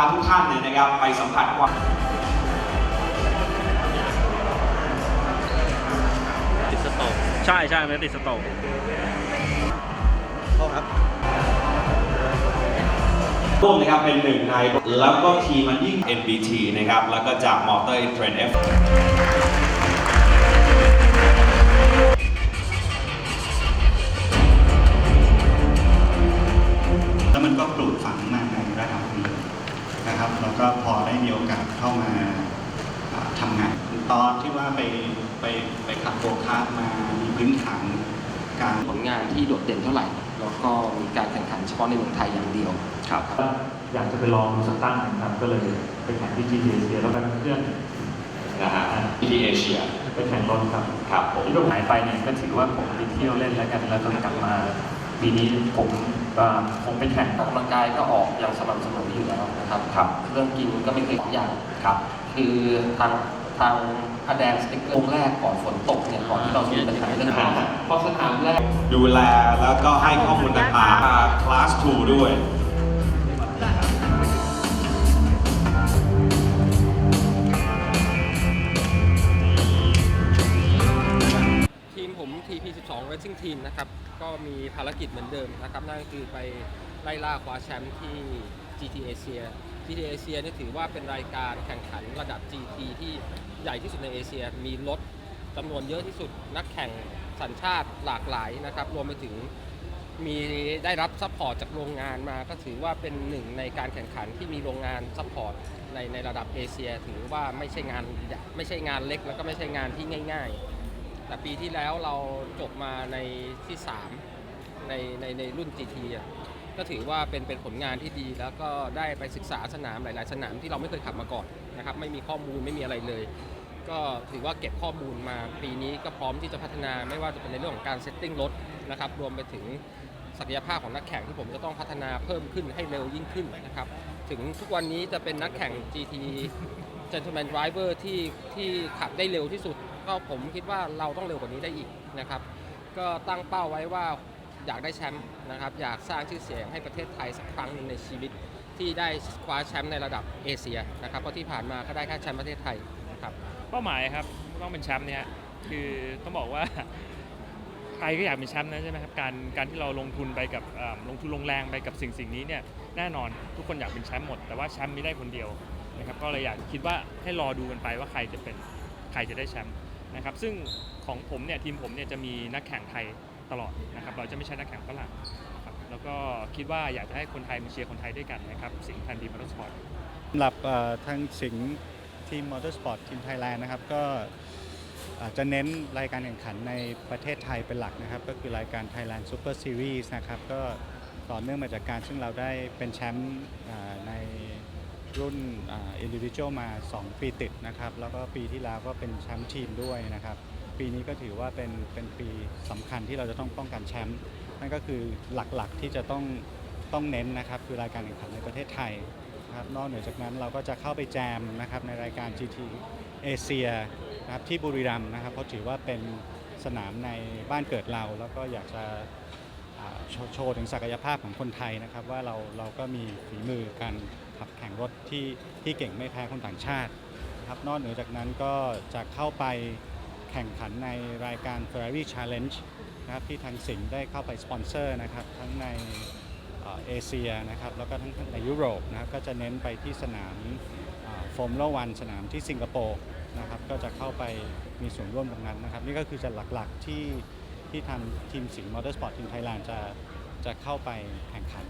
านเนี่ยนะครับไปสัมผัสความติดสโตกใช่ใช่มันติดสโตกร่วมนะครับเป็นหนึ่งในแล้วก็ทีมมันยิ่ง NBT นะครับ แล้วก็จากมอเตอร์อินเทรน F ไปไปไปขับโกคาร์ทมามีพื้นฐานการผลงานที่โดดเด่นเท่าไหร่ แล้วก็มีการแข่งขันเฉพาะในเมืองไทยอย่างเดียวครับ อยากจะไปลองสักตั้งนะครับ ก็เลยไปแข่งที่ GTA แล้วก็เพื่อนนะฮะที่เอเชียไปแข่งรถครับครับผมที่ผมหายไปเนี่ยก็ถือว่าผมไปเที่ยวเล่นแล้วกันแล้วก็กลับมาปีนี้ผมเอ่อคงไปแข่งออกกำลังกายก็ออกอย่างสม่ำเสมออยู่แล้วนะครับครับเรื่องกินก็ไม่เคยของอย่างครับ คือทาง ทางอแดงสติ๊กเกอร์วงแรกก่อนฝนตกเนี่ยก่อนที่เราจะมีปัญหาเรื่องน้ำเพราะสนามแรก ดูแลแล้วก็ให้ข้อมูลต่างๆคลาส 2 ด้วยทีมผม TP12 Racing Team นะครับ ก็มีภารกิจเหมือนเดิมนะครับ นั่นก็คือไปไล่ล่าคว้าแชมป์ที่ GT Asia GT Asia นี่ถือว่าเป็นรายการแข่งขันระดับ GT ที่ใหญ่ที่สุดในเอเชีย มีรถจำนวนเยอะที่สุด นักแข่งสัญชาติหลากหลายนะครับ รวมไปถึงมีได้รับซัพพอร์ตจากโรงงานมา ก็ถือว่าเป็นหนึ่งในการแข่งขันที่มีโรงงานซัพพอร์ตในในระดับเอเชีย ถือว่าไม่ใช่งานไม่ใช่งานเล็กแล้วก็ไม่ใช่งานที่ง่าย ๆ แต่ปีที่แล้วเราจบมาในที่ 3 ในในในรุ่น GT อะ ก็ถือว่าเป็นเป็นผลงานที่ดี แล้วก็ได้ไปศึกษาสนามหลาย ๆ สนามที่เราไม่เคยขับมาก่อนนะครับไม่มีข้อมูลไม่มีอะไรเลย ก็ถือว่าเก็บข้อมูลมาปีนี้ก็พร้อมที่จะพัฒนาไม่ว่าจะเป็นในเรื่องของการเซตติ้งรถนะครับรวมไปถึงศักยภาพของนักแข่งที่ผมจะต้องพัฒนาเพิ่มขึ้นให้เร็วยิ่งขึ้นนะครับถึงทุกวันนี้จะเป็นนักแข่ง GT Gentleman Driver ที่ที่ขับได้เร็วที่สุด ก็ผมคิดว่าเราต้องเร็วกว่านี้ได้อีกนะครับก็ตั้งเป้าไว้ว่า อยากได้แชมป์นะครับ อยากสร้างชื่อเสียงให้ประเทศไทยสักครั้งหนึ่งในชีวิตที่ได้คว้าแชมป์ในระดับเอเชียนะครับเพราะที่ผ่านมาก็ได้แค่แชมป์ประเทศไทยนะครับเป้าหมายครับต้องเป็นแชมป์เนี่ยคือต้องบอกว่าใครก็อยากเป็นแชมป์นะใช่ไหมครับการการที่เราลงทุนไปกับลงทุนลงแรงไปกับสิ่งสิ่งนี้เนี่ยแน่นอนทุกคนอยากเป็นแชมป์หมด แต่ว่าแชมป์ไม่ได้คนเดียวนะครับก็เลยอยากคิดว่าให้รอดูกันไปว่าใครจะเป็นใครจะได้แชมป์นะครับซึ่งของผมเนี่ยทีมผมเนี่ยจะมีนักแข่งไทย ตลอดนะครับเราจะไม่ใช่นักแข่งฝรั่งนะครับแล้วก็คิดว่าอยากจะให้คนไทยมาเชียร์คนไทยด้วยกันนะครับสิงห์พันดีมอเตอร์สปอร์ตสำหรับเอ่อทางสิงห์ทีมมอเตอร์สปอร์ตทีมไทยแลนด์นะครับก็อาจจะเน้นรายการแข่งขันในประเทศไทยเป็นหลักนะครับ ก็คือรายการ Thailand Super Series นะครับ ก็ต่อเนื่องมาจากการซึ่งเราได้เป็นแชมป์อ่าในรุ่นอินดิวิ u a l มา 2 ปีติดนะครับ แล้วก็ปีที่แล้วก็เป็นแชมป์ทีมด้วยนะครับ ปีนี้ก็ถือว่าเป็นเป็นปีสำคัญที่เราจะต้องป้องกันแชมป์นั่นก็คือหลักๆที่จะต้องต้องเน้นนะครับคือรายการแข่งขันในประเทศไทยนะครับนอกเหนือจากนั้นเราก็จะเข้าไปแจมนะครับในรายการ GT เอเชียนะครับที่บุรีรัมย์นะครับเพราะถือว่าเป็นสนามในบ้านเกิดเรา แล้วก็อยากจะอ่าโชว์โชว์ถึงศักยภาพของคนไทยนะครับ ว่าเราเราก็มีฝีมือการขับแข่งรถที่ที่เก่งไม่แพ้คนต่างชาตินะครับนอกเหนือจากนั้นก็จะเข้าไป แข่งขันในรายการ Ferrari Challenge นะครับที่ทางสิงห์ได้เข้าไปสปอนเซอร์นะครับทั้งในเอเอเชียนะครับแล้วก็ทั้งในยุโรปนะครับก็จะเน้นไปที่สนามฟอร์มูล่าวันสนามที่สิงคโปร์นะครับก็จะเข้าไปมีส่วนร่วมตรงนั้นนะครับ นี่ก็คือจะหลักๆที่ที่ทางทีมสิงห์มอเตอร์สปอร์ตทีมไทยแลนด์จะจะเข้าไปแข่งขัน